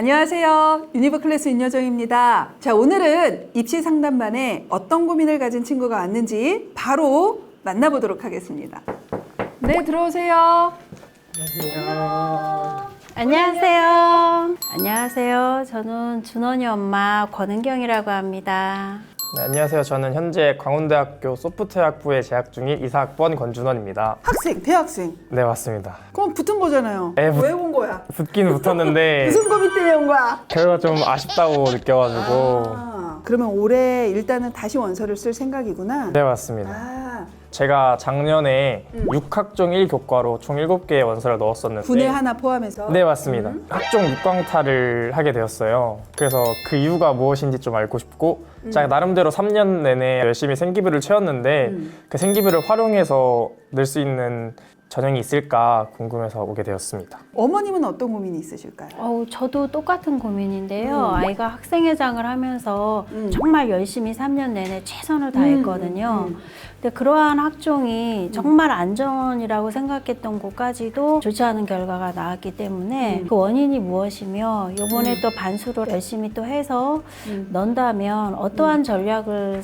안녕하세요. 유니버 클래스 윤여정입니다. 자, 오늘은 입시 상담반에 어떤 고민을 가진 친구가 왔는지 바로 만나보도록 하겠습니다. 네, 들어오세요. 안녕하세요. 안녕하세요. 저는 준원이 엄마 권은경이라고 합니다. 네, 안녕하세요. 저는 현재 광운대학교 소프트웨어학부에 재학 중인 이사학번 권준원입니다. 학생, 대학생. 네, 맞습니다. 그럼 붙은 거잖아요. 에, 붙- 왜 온 거야? 붙기는 붙었는데 무슨 고민 때문에 온 거야? 결과 좀 아쉽다고 느껴가지고 아, 그러면 올해 일단은 다시 원서를 쓸 생각이구나. 네, 맞습니다. 아, 제가 작년에 음. 6학종 1교과로 총 7개의 원서를 넣었었는데 분해 하나 포함해서. 네, 맞습니다. 음. 학종 6광탈을 하게 되었어요. 그래서 그 이유가 무엇인지 좀 알고 싶고 제가 나름대로 3년 내내 열심히 생기부를 채웠는데 음. 그 생기부를 활용해서 낼 수 있는 전형이 있을까 궁금해서 오게 되었습니다. 어머님은 어떤 고민이 있으실까요? 어우, 저도 똑같은 고민인데요. 음. 아이가 학생회장을 하면서 음. 정말 열심히 3년 내내 최선을 다했거든요. 음, 음. 근데 그러한 학종이 정말 안전이라고 생각했던 곳까지도 좋지 않은 결과가 나왔기 때문에 음. 그 원인이 무엇이며 이번에 또 반수를 열심히 또 해서 음. 넣는다면 어떠한 전략을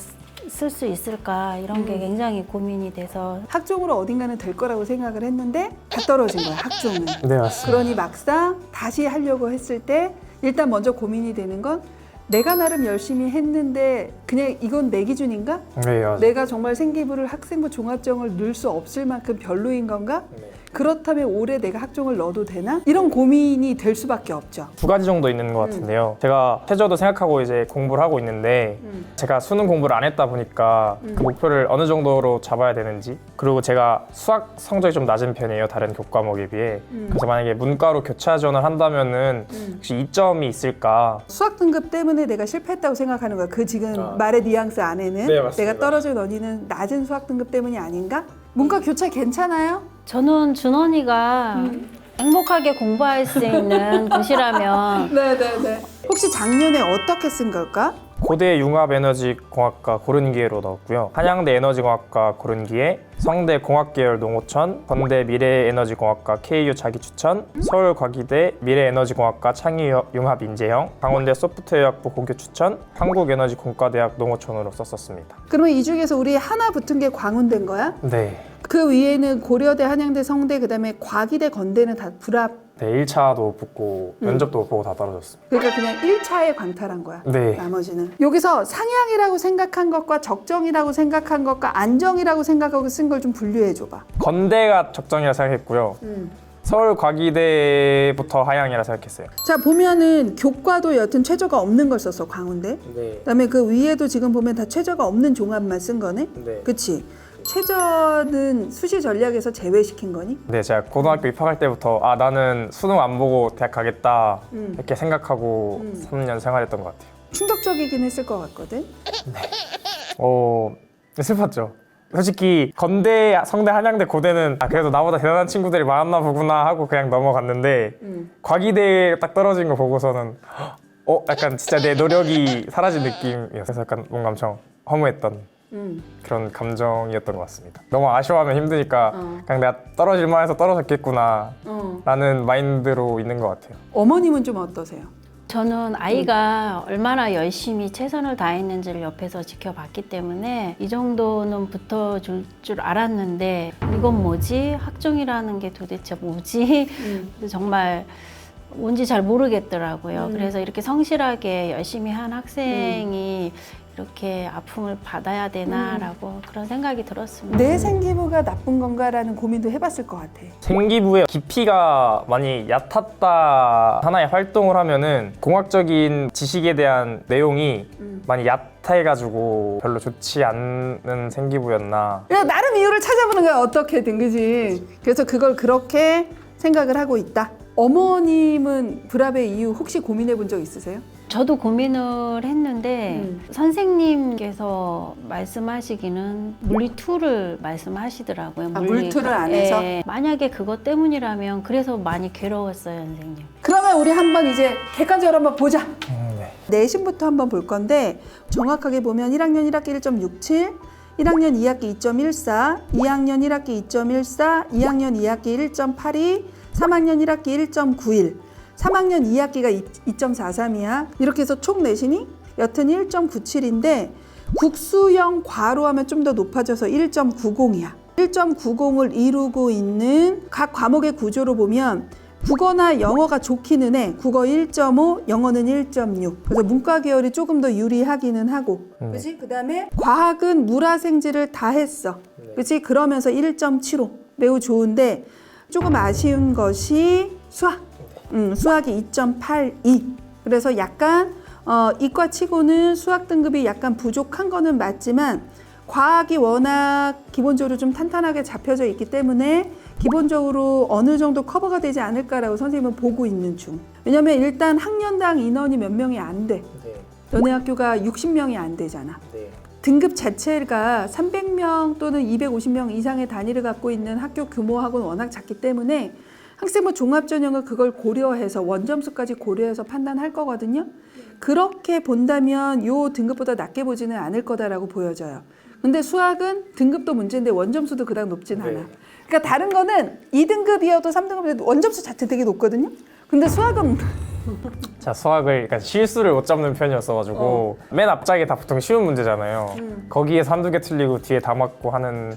쓸 수 있을까 이런 게 굉장히 고민이 돼서 학종으로 어딘가는 될 거라고 생각을 했는데 다 떨어진 거야, 학종은. 네, 맞습니다. 그러니 막상 다시 하려고 했을 때 일단 먼저 고민이 되는 건 내가 나름 열심히 했는데 그냥 이건 내 기준인가? 네. 내가 정말 생기부를 학생부 종합정을 넣을 수 없을 만큼 별로인 건가? 네. 그렇다면 올해 내가 학종을 넣어도 되나? 이런 고민이 될 수밖에 없죠. 두 가지 정도 있는 것 같은데요. 제가 최저도 생각하고 이제 공부를 하고 있는데 음. 제가 수능 공부를 안 했다 보니까 그 목표를 어느 정도로 잡아야 되는지 그리고 제가 수학 성적이 좀 낮은 편이에요. 다른 교과목에 비해. 음. 그래서 만약에 문과로 교차 지원을 한다면은 음. 혹시 이점이 있을까? 수학 등급 때문에 내가 실패했다고 생각하는 거야. 그 지금 아. 말의 뉘앙스 안에는 네, 맞습니다. 내가 떨어진 원인은 낮은 수학 등급 때문이 아닌가? 문과 교차 괜찮아요? 저는 준원이가 행복하게 공부할 수 있는 곳이라면 네네네. 혹시 작년에 어떻게 쓴 걸까? 고대 융합에너지공학과 고른기회로 넣었고요. 한양대 에너지공학과 고른기회, 성대 공학계열 농어촌, 건대 미래에너지공학과 KU 자기추천, 서울과기대 미래에너지공학과 창의융합 인재형, 강원대 소프트웨어학부 고교 추천, 한국에너지공과대학 농어촌으로 썼었습니다. 그러면 이 중에서 우리 하나 붙은 게 광운대인 거야? 네. 그 위에는 고려대, 한양대, 성대, 그다음에 과기대, 건대는 다 불합. 네, 1차도 붙고 면접도 못 보고 다 떨어졌습니다. 그러니까 그냥 1차에 광탈한 거야. 네. 나머지는 여기서 상향이라고 생각한 것과 적정이라고 생각한 것과 안정이라고 생각하고 쓴 걸 좀 분류해 줘봐. 건대가 적정이라 생각했고요. 서울 과기대부터 하향이라 생각했어요. 자 보면은 교과도 여튼 최저가 없는 걸 썼어 광운대. 네. 그다음에 그 위에도 지금 보면 다 최저가 없는 종합만 쓴 거네. 네. 그치? 최저는 수시 전략에서 제외시킨 거니? 네, 제가 고등학교 입학할 때부터 아 나는 수능 안 보고 대학 가겠다 음. 이렇게 생각하고 음. 3년 생활했던 것 같아요. 충격적이긴 했을 것 같거든. 어 슬펐죠. 솔직히 건대, 성대, 한양대, 고대는 아 그래도 나보다 대단한 친구들이 많았나 보구나 하고 그냥 넘어갔는데 음. 과기대에 딱 떨어진 거 보고서는 어 약간 진짜 내 노력이 사라진 느낌이어서 약간 뭔가 엄청 허무했던 음. 그런 감정이었던 것 같습니다. 너무 아쉬워하면 힘드니까 어. 그냥 내가 떨어질 만해서 떨어졌겠구나 어. 라는 마인드로 있는 것 같아요. 어머님은 좀 어떠세요? 저는 아이가 얼마나 열심히 최선을 다했는지를 옆에서 지켜봤기 때문에 이 정도는 붙어줄 줄 알았는데 이건 뭐지? 학종이라는 게 도대체 뭐지? 음. 정말 뭔지 잘 모르겠더라고요. 음. 그래서 이렇게 성실하게 열심히 한 학생이 이렇게 아픔을 받아야 되나라고 그런 생각이 들었습니다. 내 생기부가 나쁜 건가라는 고민도 해봤을 것 같아. 생기부의 깊이가 많이 얕았다 하나의 활동을 하면은 공학적인 지식에 대한 내용이 음. 많이 얕해가지고 별로 좋지 않은 생기부였나 야, 나름 이유를 찾아보는 거야 어떻게든 그지 그래서 그걸 그렇게 생각을 하고 있다 어머님은 불합의 이유 혹시 고민해 본 적 있으세요? 저도 고민을 했는데 음. 선생님께서 말씀하시기는 물리 2를 말씀하시더라고요. 아, 물투를 안 해서? 예. 만약에 그것 때문이라면 그래서 많이 괴로웠어요, 선생님. 그러면 우리 한번 이제 객관적으로 한번 보자 음, 네. 내신부터 한번 볼 건데 정확하게 보면 1학년 1학기 1.67 1학년 2학기 2.14 2학년 1학기 2.14 2학년 2학기 1.82 3학년 1학기 1.91 3학년 2학기가 2.43이야. 이렇게 해서 총 내신이 여튼 1.97인데 국수형 과로 하면 좀 더 높아져서 1.90이야. 1.90을 이루고 있는 각 과목의 구조로 보면 국어나 영어가 좋기는 해. 국어 1.5, 영어는 1.6. 그래서 문과 계열이 조금 더 유리하기는 하고. 네. 그지? 그 다음에 과학은 물화생지를 다 했어. 그지? 그러면서 1.75. 매우 좋은데 조금 아쉬운 것이 수학. 음, 수학이 2.82. 그래서 약간 어, 이과 치고는 수학 등급이 약간 부족한 거는 맞지만 과학이 워낙 기본적으로 좀 탄탄하게 잡혀져 있기 때문에 기본적으로 어느 정도 커버가 되지 않을까라고 선생님은 보고 있는 중. 왜냐면 일단 학년당 인원이 몇 명이 안 돼. 네. 너네 학교가 60명이 안 되잖아. 네. 등급 자체가 300명 또는 250명 이상의 단위를 갖고 있는 학교 규모하고는 워낙 작기 때문에 학생부 종합전형을 그걸 고려해서 원점수까지 고려해서 판단할 거거든요. 그렇게 본다면 요 등급보다 낮게 보지는 않을 거다라고 보여져요. 근데 수학은 등급도 문제인데 원점수도 그닥 높진 않아. 네. 그러니까 다른 거는 2등급이어도 3등급이어도 원점수 자체 되게 높거든요. 근데 수학은 자 수학을 약간 실수를 못 잡는 편이었어가지고 맨 앞장이 다 보통 쉬운 문제잖아요. 거기에서 한두 개 틀리고 뒤에 다 맞고 하는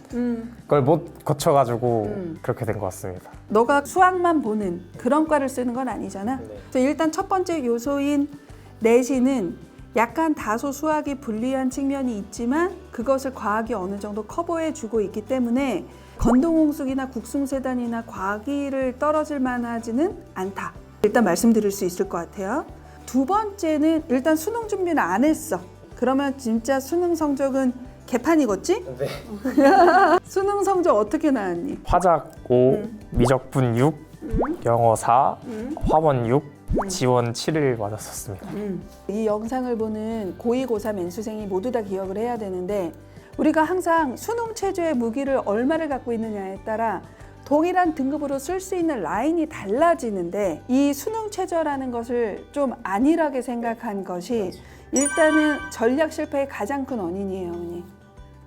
걸못 거쳐가지고 그렇게 된 것 같습니다. 너가 수학만 보는 그런 과를 쓰는 건 아니잖아. 그래서 일단 첫 번째 요소인 내신은 약간 다소 수학이 불리한 측면이 있지만 그것을 과학이 어느 정도 커버해 주고 있기 때문에 건동홍숙이나 국숭세단이나 과기를 떨어질 만하지는 않다. 일단 말씀드릴 수 있을 것 같아요. 두 번째는 일단 수능 준비는 안 했어. 그러면 진짜 수능 성적은 개판이겠지? 네. 수능 성적 어떻게 나왔니? 화작 5, 미적분 6, 영어 4, 화원 6, 지원 7을 맞았었습니다. 이 영상을 보는 고2, 고3 N수생이 모두 다 기억을 해야 되는데 우리가 항상 수능 체제의 무기를 얼마를 갖고 있느냐에 따라 동일한 등급으로 쓸 수 있는 라인이 달라지는데 이 수능 최저라는 것을 좀 안일하게 생각한 것이 일단은 전략 실패의 가장 큰 원인이에요, 어머니.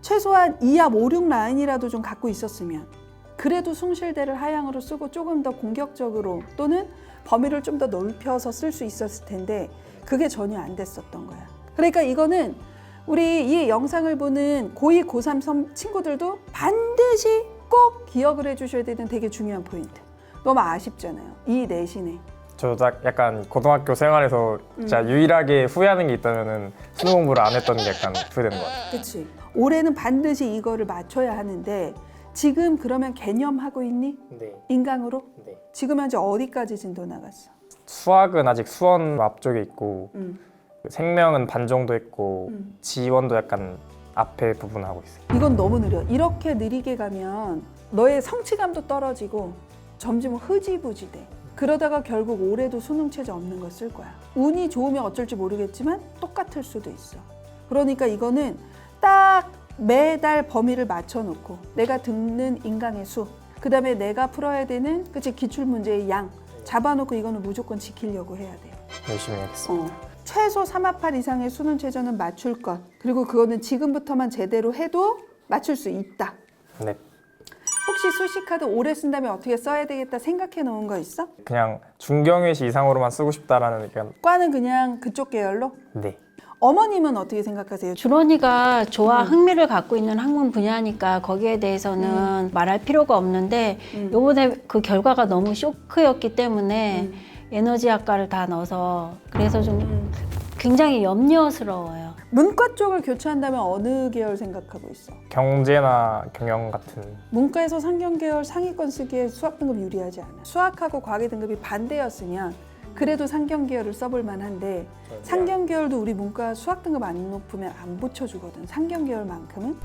최소한 2합 5, 6 라인이라도 좀 갖고 있었으면 그래도 숭실대를 하향으로 쓰고 조금 더 공격적으로 또는 범위를 좀 더 넓혀서 쓸 수 있었을 텐데 그게 전혀 안 됐었던 거야. 그러니까 이거는 우리 이 영상을 보는 고2, 고3 섬 친구들도 반드시 꼭 기억을 해주셔야 되는 되게 중요한 포인트. 너무 아쉽잖아요. 이 내신에. 저도 딱 약간 고등학교 생활에서 진짜 유일하게 후회하는 게 있다면은 수능 공부를 안 했던 게 약간 후회되는 것 같아요. 그치? 올해는 반드시 이거를 맞춰야 하는데 지금 그러면 개념하고 있니? 네. 인강으로? 네. 지금 현재 어디까지 진도 나갔어? 수학은 아직 수원 앞쪽에 있고 음. 생명은 반 정도 했고 음. 지원도 약간 앞에 부분 하고 있어요. 이건 너무 느려. 이렇게 느리게 가면 너의 성취감도 떨어지고 점점 흐지부지 돼. 그러다가 결국 올해도 수능 체제 없는 걸 쓸 거야. 운이 좋으면 어쩔지 모르겠지만 똑같을 수도 있어. 그러니까 이거는 딱 매달 범위를 맞춰놓고 내가 듣는 인강의 수, 그 다음에 내가 풀어야 되는 그치 기출 문제의 양 잡아놓고 이거는 무조건 지키려고 해야 돼요. 열심히 하겠습니다. 어. 최소 3합8 이상의 수능 최저는 맞출 것. 그리고 그거는 지금부터만 제대로 해도 맞출 수 있다. 네. 혹시 수시 카드 오래 쓴다면 어떻게 써야 되겠다 생각해 놓은 거 있어? 그냥 중경외시 이상으로만 쓰고 싶다라는 의견. 과는 그냥 그쪽 계열로? 네. 어머님은 어떻게 생각하세요? 주론이가 좋아 흥미를 갖고 있는 학문 분야니까 거기에 대해서는 말할 필요가 없는데 음. 요번에 그 결과가 너무 쇼크였기 때문에 음. 에너지 학과를 다 넣어서 그래서 좀 음. 굉장히 염려스러워요. 문과 쪽을 교체한다면 어느 계열 생각하고 있어? 경제나 경영 같은 문과에서 상경 계열 상위권 쓰기에 수학 등급 유리하지 않아. 수학하고 과계 등급이 반대였으면 그래도 상경 계열을 써볼 만한데 상경 계열도 우리 문과 수학 등급 안 높으면 안 붙여주거든. 상경 계열만큼은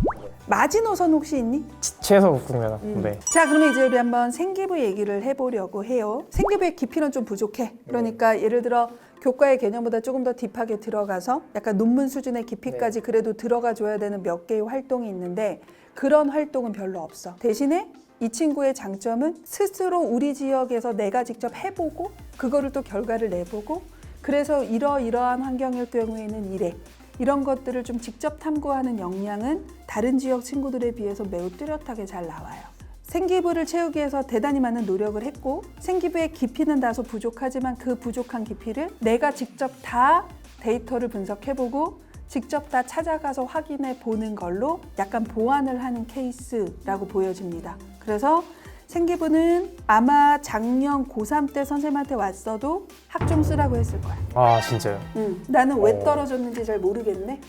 마지노선 혹시 있니? 최소 국면. 네. 자, 그러면 이제 우리 한번 생기부 얘기를 해보려고 해요. 생기부의 깊이는 좀 부족해. 그러니까 예를 들어 교과의 개념보다 조금 더 딥하게 들어가서 약간 논문 수준의 깊이까지 그래도 들어가 줘야 되는 몇 개의 활동이 있는데 그런 활동은 별로 없어. 대신에 이 친구의 장점은 스스로 우리 지역에서 내가 직접 해보고 그거를 또 결과를 내보고 그래서 이러이러한 환경일 경우에는 이래 이런 것들을 좀 직접 탐구하는 역량은 다른 지역 친구들에 비해서 매우 뚜렷하게 잘 나와요. 생기부를 채우기 위해서 대단히 많은 노력을 했고 생기부의 깊이는 다소 부족하지만 그 부족한 깊이를 내가 직접 다 데이터를 분석해보고 직접 다 찾아가서 확인해 보는 걸로 약간 보완을 하는 케이스라고 보여집니다. 그래서 생기부는 아마 작년 고3 때 선생님한테 왔어도 학종 쓰라고 했을 거야. 아 진짜요? 응. 나는 왜 어. 떨어졌는지 잘 모르겠네.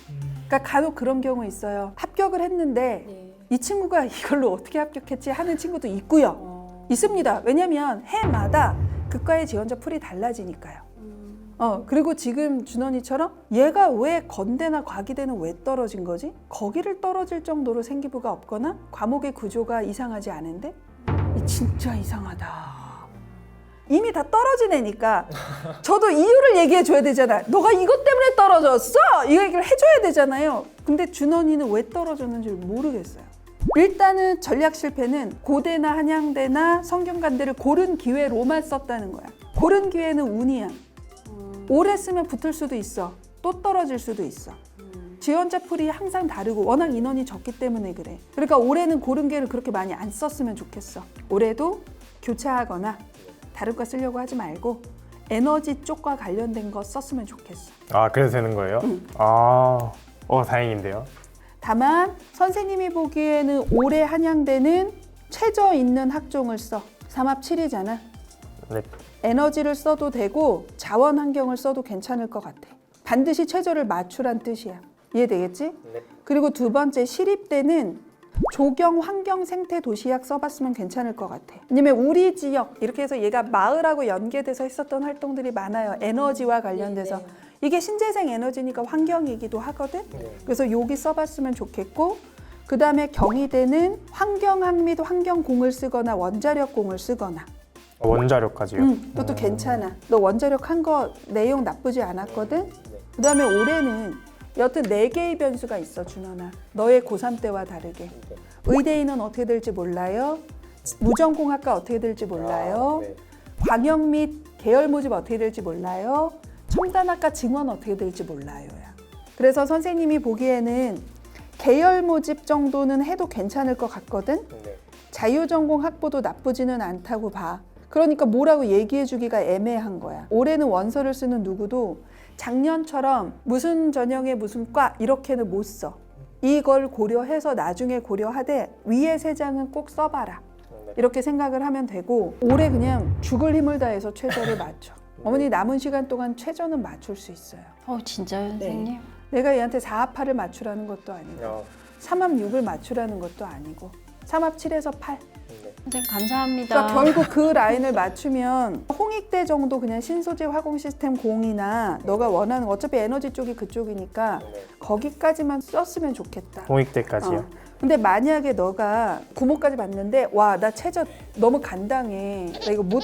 그러니까 간혹 그런 경우 있어요. 합격을 했는데 이 친구가 이걸로 어떻게 합격했지 하는 친구도 있고요. 있습니다. 왜냐하면 해마다 극과의 지원자 풀이 달라지니까요. 어 그리고 지금 준원이처럼 얘가 왜 건대나 과기대는 왜 떨어진 거지? 거기를 떨어질 정도로 생기부가 없거나 과목의 구조가 이상하지 않은데 이 진짜 이상하다. 이미 다 떨어진 애니까 저도 이유를 얘기해 줘야 되잖아. 너가 이것 때문에 떨어졌어. 이 얘기를 해줘야 되잖아요. 근데 준원이는 왜 떨어졌는지 모르겠어요. 일단은 전략 실패는 고대나 한양대나 성균관대를 고른 기회로만 썼다는 거야. 고른 기회는 운이야. 오래 쓰면 붙을 수도 있어. 또 떨어질 수도 있어. 지원자 풀이 항상 다르고 워낙 인원이 적기 때문에 그래. 그러니까 올해는 고른 기회를 그렇게 많이 안 썼으면 좋겠어. 올해도 교차하거나 다른 거 쓰려고 하지 말고 에너지 쪽과 관련된 거 썼으면 좋겠어. 아 그래도 되는 거예요? 아, 어 다행인데요. 다만 선생님이 보기에는 올해 한양대는 최저 있는 학종을 써. 삼합 7이잖아. 네. 에너지를 써도 되고 자원 환경을 써도 괜찮을 것 같아. 반드시 최저를 맞추란 뜻이야. 이해되겠지? 네. 그리고 두 번째 시립 때는 조경 환경 생태 도시약 써봤으면 괜찮을 것 같아. 왜냐면 우리 지역 이렇게 해서 얘가 마을하고 연계돼서 했었던 활동들이 많아요. 에너지와 관련돼서 이게 신재생 에너지니까 환경이기도 하거든. 그래서 여기 써봤으면 좋겠고 그 다음에 경희대는 환경학 및 환경공을 쓰거나 원자력공을 쓰거나 원자력까지요? 응, 그것도 괜찮아. 너 원자력 한 거 내용 나쁘지 않았거든. 그 다음에 올해는 여튼 네 개의 변수가 있어, 준원아. 너의 고3 때와 다르게. 의대인은 어떻게 될지 몰라요. 무전공학과 어떻게 될지 몰라요. 광역 및 계열 모집 어떻게 될지 몰라요. 첨단학과 증원 어떻게 될지 몰라요. 그래서 선생님이 보기에는 계열 모집 정도는 해도 괜찮을 것 같거든. 자유전공 학부도 나쁘지는 않다고 봐. 그러니까 뭐라고 얘기해 주기가 애매한 거야. 올해는 원서를 쓰는 누구도 작년처럼 무슨 전형에 무슨 과 이렇게는 못 써. 이걸 고려해서 나중에 고려하되 위에 세 장은 꼭 써봐라. 이렇게 생각을 하면 되고 올해 그냥 죽을 힘을 다해서 최저를 맞춰. 어머니 남은 시간 동안 최저는 맞출 수 있어요. 어 진짜요, 선생님? 내가 얘한테 4합 8을 맞추라는 것도 아니고 3합 6을 맞추라는 것도 아니고 3합 7에서 8. 선생님 감사합니다. 그러니까 결국 그 라인을 맞추면 홍익대 정도 그냥 신소재 화공 시스템 공이나 너가 원하는 어차피 에너지 쪽이 그쪽이니까 거기까지만 썼으면 좋겠다. 공익대까지요. 어. 근데 만약에 너가 구모까지 봤는데 와 나 최저 너무 간당해 나 이거 못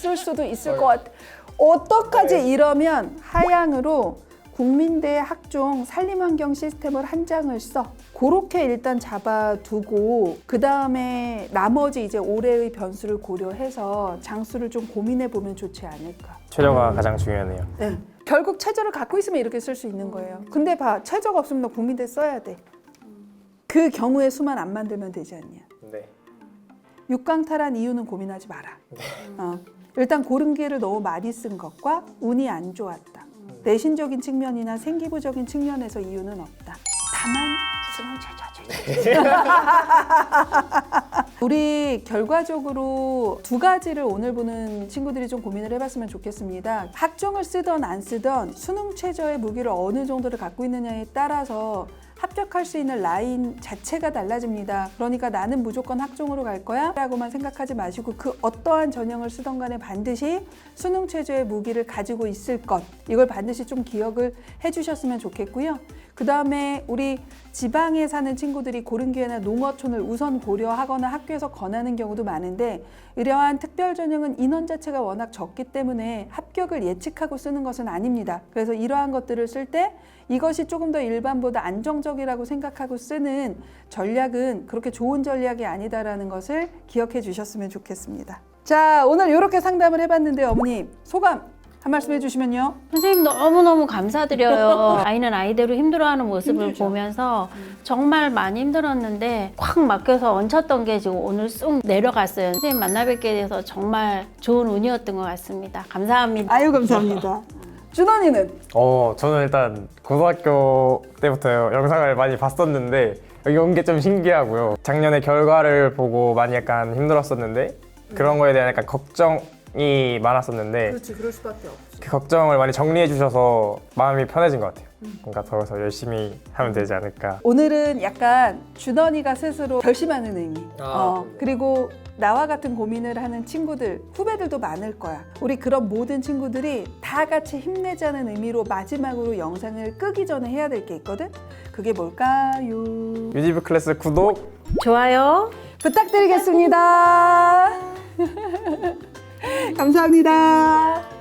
쓸 수도 있을 것 같아 어떡하지 이러면 하향으로 국민대 학종 산림환경 시스템을 한 장을 써 그렇게 일단 잡아두고 그 다음에 나머지 이제 올해의 변수를 고려해서 장수를 좀 고민해 보면 좋지 않을까 최저가 가장 중요하네요. 네. 결국 최저를 갖고 있으면 이렇게 쓸 수 있는 거예요. 근데 봐, 최저가 없으면 너 국민대 써야 돼. 그 경우에 수만 안 만들면 되지 않냐. 네. 육강 탈한 이유는 고민하지 마라. 어. 일단 고른 기회를 너무 많이 쓴 것과 운이 안 좋았다. 내신적인 측면이나 생기부적인 측면에서 이유는 없다. 다만 수능 최저죠. 우리 결과적으로 두 가지를 오늘 보는 친구들이 좀 고민을 해봤으면 좋겠습니다. 학종을 쓰던 안 쓰던 수능 최저의 무기를 어느 정도를 갖고 있느냐에 따라서 합격할 수 있는 라인 자체가 달라집니다. 그러니까 나는 무조건 학종으로 갈 거야 라고만 생각하지 마시고 그 어떠한 전형을 쓰던 간에 반드시 수능 최저의 무기를 가지고 있을 것 이걸 반드시 좀 기억을 해주셨으면 좋겠고요. 그 다음에 우리 지방에 사는 친구들이 고른 기회나 농어촌을 우선 고려하거나 학교에서 권하는 경우도 많은데 이러한 특별 전형은 인원 자체가 워낙 적기 때문에 합격을 예측하고 쓰는 것은 아닙니다. 그래서 이러한 것들을 쓸 때 이것이 조금 더 일반보다 안정적 이라고 생각하고 쓰는 전략은 그렇게 좋은 전략이 아니다라는 것을 기억해 주셨으면 좋겠습니다. 자, 오늘 이렇게 상담을 해봤는데 어머님 소감 한 말씀 해주시면요. 선생님 너무너무 감사드려요. 아이는 아이대로 힘들어하는 모습을 힘들죠. 보면서 정말 많이 힘들었는데 확 막혀서 얹혔던 게 지금 오늘 쑥 내려갔어요. 선생님 만나 뵙게 돼서 정말 좋은 운이었던 것 같습니다. 감사합니다. 아유 감사합니다. 준원이는 어, 저는 일단 고등학교 때부터 영상을 많이 봤었는데 여기 온 게 좀 신기하고요. 작년에 결과를 보고 많이 약간 힘들었었는데 그런 거에 대한 약간 걱정이 많았었는데 그렇지 그럴 수밖에 없어. 그 걱정을 많이 정리해 주셔서 마음이 편해진 것 같아요. 뭔가 더서 열심히 하면 되지 않을까. 오늘은 약간 준원이가 스스로 결심하는 의미. 어, 그리고 나와 같은 고민을 하는 친구들, 후배들도 많을 거야. 우리 그런 모든 친구들이 다 같이 힘내자는 의미로 마지막으로 영상을 끄기 전에 해야 될 게 있거든? 그게 뭘까요? 유지브 클래스 구독 좋아요. 부탁드리겠습니다. 감사합니다.